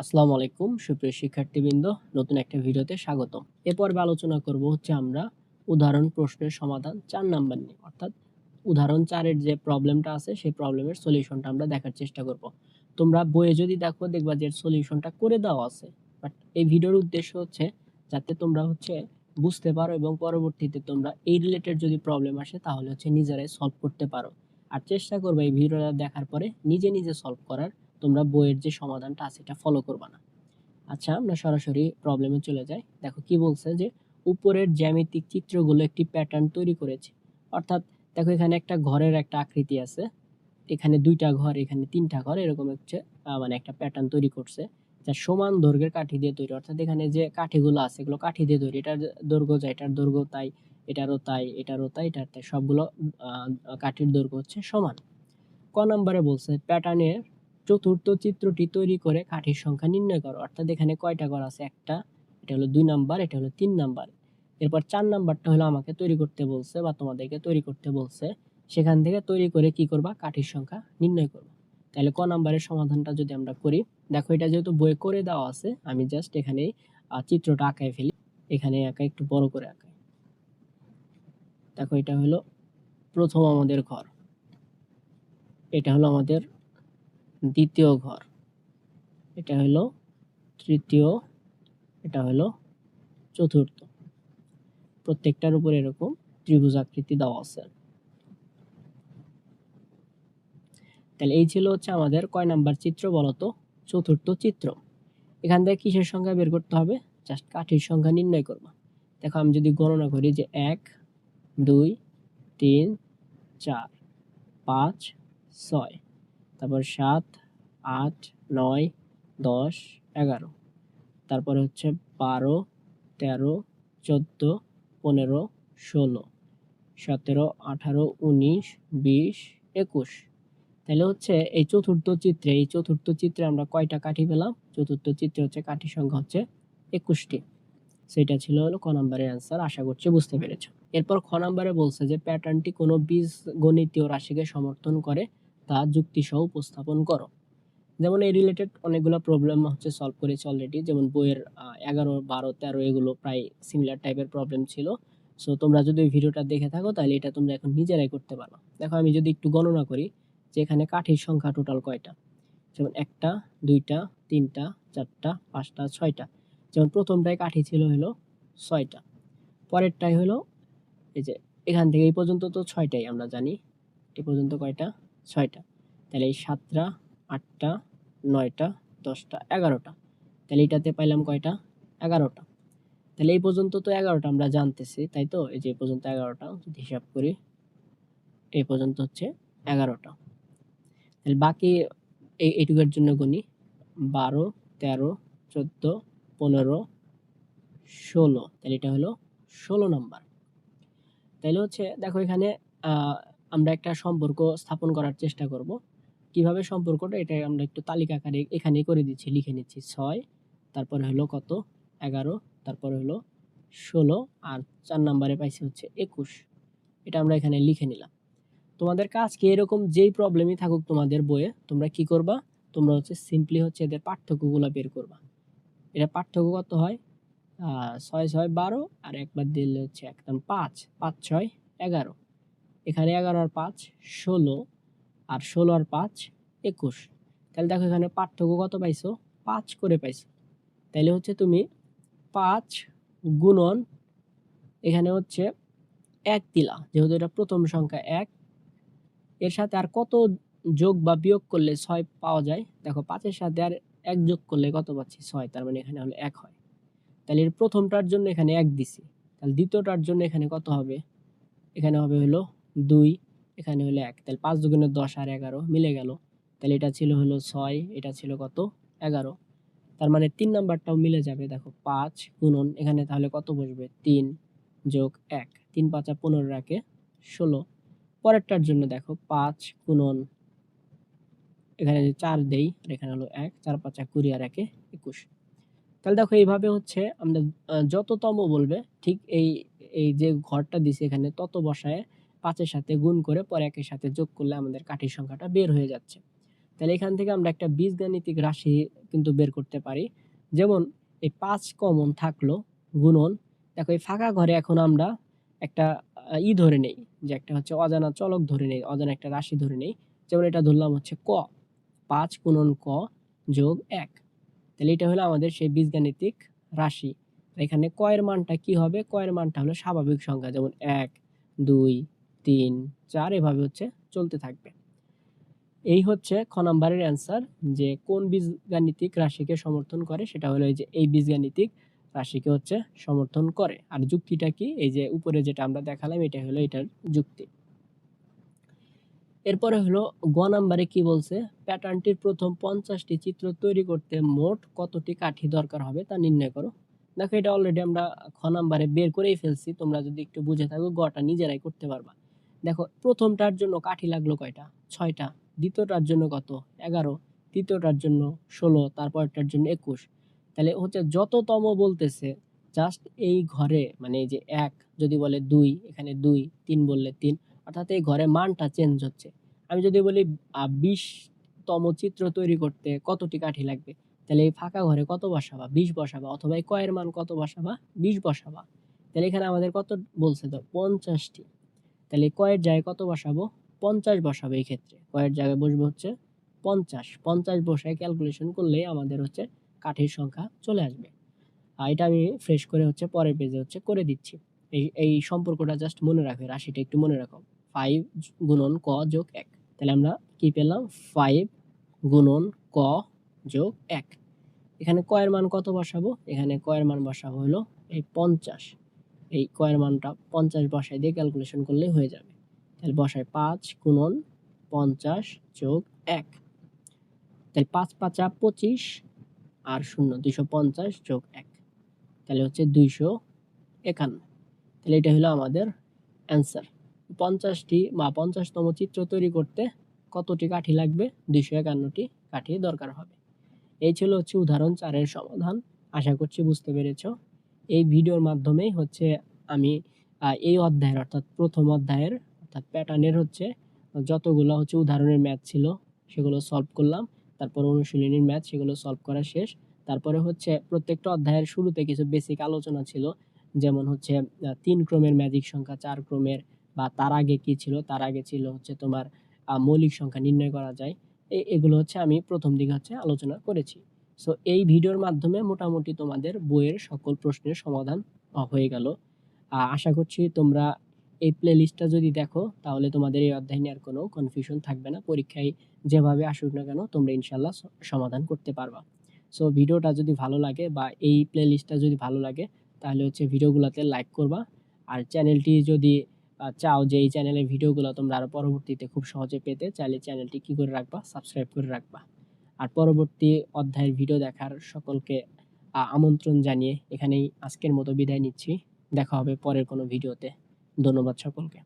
আসসালামু আলাইকুম, সুপ্রিয় শিক্ষার্থীবৃন্দ। নতুন একটা ভিডিওতে স্বাগতম। এ পর্বে আলোচনা করব হচ্ছে আমরা উদাহরণ প্রশ্নের সমাধান চার নাম্বার নিয়ে। অর্থাৎ উদাহরণ চারের যে প্রবলেমটা আছে, সেই প্রবলেমের সলিউশনটা আমরা দেখার চেষ্টা করব। তোমরা বইয়ে যদি দেখো, দেখবা যে সলিউশনটা করে দেওয়া আছে। বাট এই ভিডিওর উদ্দেশ্য হচ্ছে যাতে তোমরা হচ্ছে বুঝতে পারো এবং পরবর্তীতে তোমরা এই রিলেটেড যদি প্রবলেম আসে, তাহলে হচ্ছে নিজেরাই সলভ করতে পারো। আর চেষ্টা করবে এই ভিডিওটা দেখার পরে নিজে নিজে সলভ করার তোমরা বইয়ের যে সমাধানটা আছে, এটা ফলো করবা না। আচ্ছা আমরা সরাসরি প্রবলেমে চলে যাই। দেখো কি বলছে যে, উপরের জ্যামিতিক চিত্রগুলো একটি প্যাটার্ন তৈরি করেছে। অর্থাৎ দেখো এখানে একটা ঘরের একটা আকৃতি আছে। এখানে দুইটা ঘর, এখানে তিনটা ঘর, এরকম হচ্ছে মানে একটা প্যাটার্ন তৈরি করছে যা সমান দৈর্ঘ্যের কাঠি দিয়ে তৈরি। অর্থাৎ এখানে যে কাঠিগুলো আছে, এগুলো কাঠি দিয়ে তৈরি। এটার দৈর্ঘ্য যা এটার দৈর্ঘ্য তাই, এটারও তাই এটারও তাই, এটার তাই, সবগুলো কাঠির দৈর্ঘ্য হচ্ছে সমান। ক নম্বরে বলছে প্যাটার্নের চতুর্থ চিত্রটি তৈরি করে কাঠির সংখ্যা নির্ণয় করো। অর্থাৎ এখানে কয়টা ঘর আছে? একটা, এটা হলো দুই নাম্বার, এটা হলো তিন নাম্বার। এরপর চার নাম্বারটা হলো আমাকে তৈরি করতে বলছে বা তোমাদেরকে তৈরি করতে বলছে। সেখান থেকে তৈরি করে কি করবা? কাঠির সংখ্যা নির্ণয় করবা। তাহলে ক নাম্বারের সমাধানটা যদি আমরা করি, দেখো এটা যেহেতু বইয়ে করে দেওয়া আছে, আমি জাস্ট এখানে চিত্রটা আঁকায় ফেলি। এখানে আঁকা, একটু বড় করে আঁকাই দেখো এটা হলো প্রথম আমাদের ঘর। এটা হলো আমাদের দ্বিতীয় ঘর। এটা হলো তৃতীয়, এটা হলো চতুর্থ। প্রত্যেকটার উপর এরকম ত্রিভুজ আকৃতি দেওয়া আছে। তাহলে এই ছিল হচ্ছে আমাদের কয় নাম্বার চিত্র বলতো চতুর্থ চিত্র। এখান থেকে কিসের সংখ্যা বের করতে হবে? জাস্ট কাঠির সংখ্যা নির্ণয় করব। দেখো আমি যদি গণনা করি যে এক, দুই, তিন, চার, পাঁচ, ছয় তারপর সাত, আট, নয়, দশ, এগারো। তারপরে হচ্ছে বারো, তেরো, চোদ্দ, পনেরো, ষোলো, সতেরো, আঠারো, উনিশ, বিশ, একুশ। তাহলে হচ্ছে এই চতুর্থ চিত্রে, এই চতুর্থ চিত্রে আমরা কয়টা কাঠি পেলাম? চতুর্থ চিত্রে হচ্ছে কাঠি সংখ্যা হচ্ছে একুশটি। সেটা ছিল হলো ক নম্বরের অ্যান্সার আশা করছি বুঝতে পেরেছ। এরপর খ নম্বরে বলছে যে প্যাটার্নটি কোনো বীজ গণিতীয় রাশিকে সমর্থন করে। তা যুক্তিসহ উপস্থাপন করো। যেমন এই রিলেটেড অনেকগুলো প্রবলেম হচ্ছে সলভ করেছি অলরেডি যেমন বইয়ের এগারো, বারো, তেরো, এগুলো প্রায় সিমিলার টাইপের প্রবলেম ছিল। সো তোমরা যদি ভিডিওটা দেখে থাকো, তাহলে এটা তোমরা এখন নিজেরাই করতে পারো। দেখো, আমি যদি একটু গণনা করি, যে এখানে কাঠির সংখ্যা টোটাল কয়টা? যেমন একটা, দুইটা, তিনটা, চারটা, পাঁচটা, ছয়টা। যেমন প্রথমটায় কাঠি ছিল হলো ছয়টা। পরেরটাই হলো, এই যে, এখান থেকে এই পর্যন্ত তো ছয়টাই আমরা জানি। এ পর্যন্ত কয়টা? ছয়টা। তাহলে এই সাতটা, আটটা, নয়টা, দশটা, এগারোটা। তাহলে এটাতে পাইলাম কয়টা? এগারোটা। তাহলে এই পর্যন্ত তো এগারোটা আমরা জানতেছি, তাই তো? এই যে পর্যন্ত এগারোটা, যদি হিসাব করি, এই পর্যন্ত হচ্ছে এগারোটা। তাহলে বাকি এই, এইটুকুর জন্য গুনি, বারো, তেরো, চোদ্দ, পনেরো, ষোলো। তাহলে এটা হলো ষোলো নাম্বার। তাহলে হচ্ছে, দেখো এখানে আমরা একটা সম্পর্ক স্থাপন করার চেষ্টা করব। কীভাবে সম্পর্কটা, এটা আমরা একটু তালিকা আকারে এখানেই করে দিচ্ছি, লিখে নিচ্ছি। ছয়, তারপরে হলো কত? এগারো, তারপরে হলো ষোলো, আর চার নাম্বারে পাইছি হচ্ছে একুশ। এটা আমরা এখানে লিখে নিলাম। তোমাদের কাজ কি এরকম যেই প্রবলেমই থাকুক তোমাদের বইয়ে, তোমরা কি করবা? তোমরা হচ্ছে সিম্পলি হচ্ছে এদের পার্থক্যগুলো বের করবা। এটা পার্থক্য কত হয়? ছয় ছয়, বারো, আর একবার দিলে হচ্ছে একদম পাঁচ পাঁচ, ছয়, এগারো। এখানে এগারো আর পাঁচ, ষোলো আর ষোলো আর পাঁচ, একুশ। তাহলে দেখো এখানে পার্থক্য কত পাইছো? পাঁচ করে পাইছো। তাহলে হচ্ছে তুমি পাঁচ গুণন এখানে হচ্ছে এক দিলা, যেহেতু এটা প্রথম সংখ্যা এক। এর সাথে আর কত যোগ বা বিয়োগ করলে ছয় পাওয়া যায়? দেখো পাঁচের সাথে আর এক যোগ করলে কত পাচ্ছি? ছয়, তার মানে এখানে হলো এক হয়। তাহলে এর প্রথমটার জন্য এখানে এক দিছি। তাহলে দ্বিতীয়টার জন্য এখানে কত হবে? এখানে হবে হলো দুই, এখানে হলো এক। তাহলে পাঁচ দুগুণে দশ আর এগারো মিলে গেল। তাহলে এটা ছিল হলো ছয়, এটা ছিল কত? এগারো। তার মানে তিন নাম্বারটাও মিলে যাবে, দেখো, পাঁচ গুণন, এখানে তাহলে কত বসবে? তিন যোগ এক। তিন পাঁচা পনেরো রাখে ষোলো। পরেরটার জন্য দেখো, পাঁচ গুণন, এখানে যে চার দেই, আর এখানে হলো এক, চার পাঁচা কুড়ি আর একে একুশ। তাহলে দেখো, এইভাবে হচ্ছে আমরা যততম বলবে, ঠিক এই এই যে ঘরটা দিছে এখানে, তত বসায় পাঁচের সাথে গুণ করে পরে একের সাথে যোগ করলে আমাদের কাঠির সংখ্যাটা বের হয়ে যাচ্ছে। তাহলে এখান থেকে আমরা একটা বীজগাণিতিক রাশি কিন্তু বের করতে পারি। যেমন এই পাঁচ কমন থাকল, গুণন, দেখো এই ফাঁকা ঘরে এখন আমরা একটা ই ধরে নেই যে একটা হচ্ছে অজানা চলক ধরে নেই, অজানা একটা রাশি ধরে নেই। যেমন এটা ধরলাম হচ্ছে ক, পাঁচ গুণন ক যোগ এক। তাহলে এটা হলো আমাদের সেই বীজগাণিতিক রাশি। এখানে কয়ের মানটা কি হবে? কয়ের মানটা হলো স্বাভাবিক সংখ্যা, যেমন এক, দুই তিন, চার এভাবে হচ্ছে চলতে থাকবে। এই হচ্ছে খ নাম্বারের অ্যান্সার যে কোন বীজগাণিতিক রাশিকে সমর্থন করে, সেটা হলো এই যে এই বীজগাণিতিক রাশিকে হচ্ছে সমর্থন করে। আর যুক্তিটা কি? এই যে উপরে যেটা আমরা দেখালাম, এটা হলো এটার যুক্তি। এরপরে হলো গ নাম্বারে কি বলছে? প্যাটার্নটির প্রথম পঞ্চাশটি চিত্র তৈরি করতে মোট কতটি কাঠি দরকার হবে তা নির্ণয় করো। দেখো এটা অলরেডি আমরা খ নাম্বারে বের করেই ফেলছি, তোমরা যদি একটু বুঝে থাকো গটা নিজেরাই করতে পারবা। দেখো, প্রথমটার জন্য কাঠি লাগল কয়টা? ছয়টা। দ্বিতীয়টার জন্য কত? এগারো। তৃতীয়টার জন্য ষোলো, তারপরটার জন্য একুশ। তাহলে হচ্ছে যততম বলতেছে জাস্ট এই ঘরে মানে এই যে এক, যদি বলে দুই, এখানে দুই, তিন বললে তিন, অর্থাৎ এই ঘরে মানটা চেঞ্জ হচ্ছে। আমি যদি বলি বিশতম চিত্র তৈরি করতে কতটি কাঠি লাগবে? তাহলে এই ফাঁকা ঘরে কত বসাবা? বিশ বসাবা, অথবা এই কয়ের মান কত বসাবা? বিশ বসাবা। তাহলে এখানে আমাদের কত বলছে তো? পঞ্চাশটি। তাহলে কয়ের জায়গায় কত বসাবো? পঞ্চাশ বসাবো এই ক্ষেত্রে। কয়ের জায়গায় বসবো হচ্ছে পঞ্চাশ। পঞ্চাশ বসায় ক্যালকুলেশন করলেই আমাদের হচ্ছে কাঠির সংখ্যা চলে আসবে। আর এটা আমি ফ্রেশ করে হচ্ছে পরের পেজে হচ্ছে করে দিচ্ছি। এই এই সম্পর্কটা জাস্ট মনে রাখবে, রাশিটা একটু মনে রাখো। ফাইভ গুণন ক যোগ এক। তাহলে আমরা কি পেলাম? ফাইভ গুণন ক যোগ এক। এখানে কয়ের মান কত বসাবো? এখানে কয়ের মান বসাবো হলো এই পঞ্চাশ। এই কয়ের মানটা পঞ্চাশ বসায় দিয়ে ক্যালকুলেশন করলেই হয়ে যাবে। তাহলে বসায় পাঁচ গুণন পঞ্চাশ যোগ এক। তাহলে পাঁচ পাঁচা পঁচিশ আর শূন্য দুইশো পঞ্চাশ যোগ এক। তাহলে হচ্ছে দুইশো একান্ন। তাহলে এটা হলো আমাদের অ্যান্সার পঞ্চাশটি বা পঞ্চাশতম চিত্র তৈরি করতে কতটি কাঠি লাগবে? দুইশো একান্নটি কাঠি দরকার হবে। এই ছিল হচ্ছে উদাহরণ চারের সমাধান। আশা করছি বুঝতে পেরেছ। এই ভিডিওর মাধ্যমেই হচ্ছে আমি এই অধ্যায়ের অর্থাৎ প্রথম অধ্যায়ের অর্থাৎ প্যাটার্নের হচ্ছে যতগুলো হচ্ছে উদাহরণের ম্যাথ ছিল সেগুলো সলভ করলাম। তারপর অনুশীলনীর ম্যাথ সেগুলো সলভ করা শেষ। তারপরে হচ্ছে প্রত্যেকটা অধ্যায়ের শুরুতে কিছু বেসিক আলোচনা ছিল। যেমন হচ্ছে তিন ক্রমের ম্যাজিক সংখ্যা, চার ক্রমের বা তার আগে কি ছিল? তার আগে ছিল হচ্ছে তোমার মৌলিক সংখ্যা নির্ণয় করা যায়। এগুলো হচ্ছে আমি প্রথম দিকে হচ্ছে আলোচনা করেছি। সো এই ভিডিওর মাধ্যমে মোটামুটি তোমাদের বইয়ের সকল প্রশ্নের সমাধান হয়ে গেল। আশা করছি তোমরা এই প্লে লিস্টটা যদি দেখো, তাহলে তোমাদের এই অধ্যায় নিয়ে আর কোনো কনফিউশন থাকবে না। পরীক্ষায় যেভাবে আসুক না কেন, তোমরা ইনশাল্লাহ সমাধান করতে পারবা। সো ভিডিওটা যদি ভালো লাগে বা এই প্লে লিস্টটা যদি ভালো লাগে, তাহলে হচ্ছে ভিডিওগুলোতে লাইক করবা। আর চ্যানেলটি যদি চাও যে এই চ্যানেলের ভিডিওগুলো তোমরা আরও পরবর্তীতে খুব সহজে পেতে, চাইলে চ্যানেলটি কী করে রাখবা? সাবস্ক্রাইব করে রাখবা। আর পরবর্তী অধ্যায়ের ভিডিও দেখার সকলকে আমন্ত্রণ জানিয়ে এখানেই আজকের মতো বিদায় নিচ্ছি। দেখা হবে পরের কোনো ভিডিওতে ধন্যবাদ সকলকে।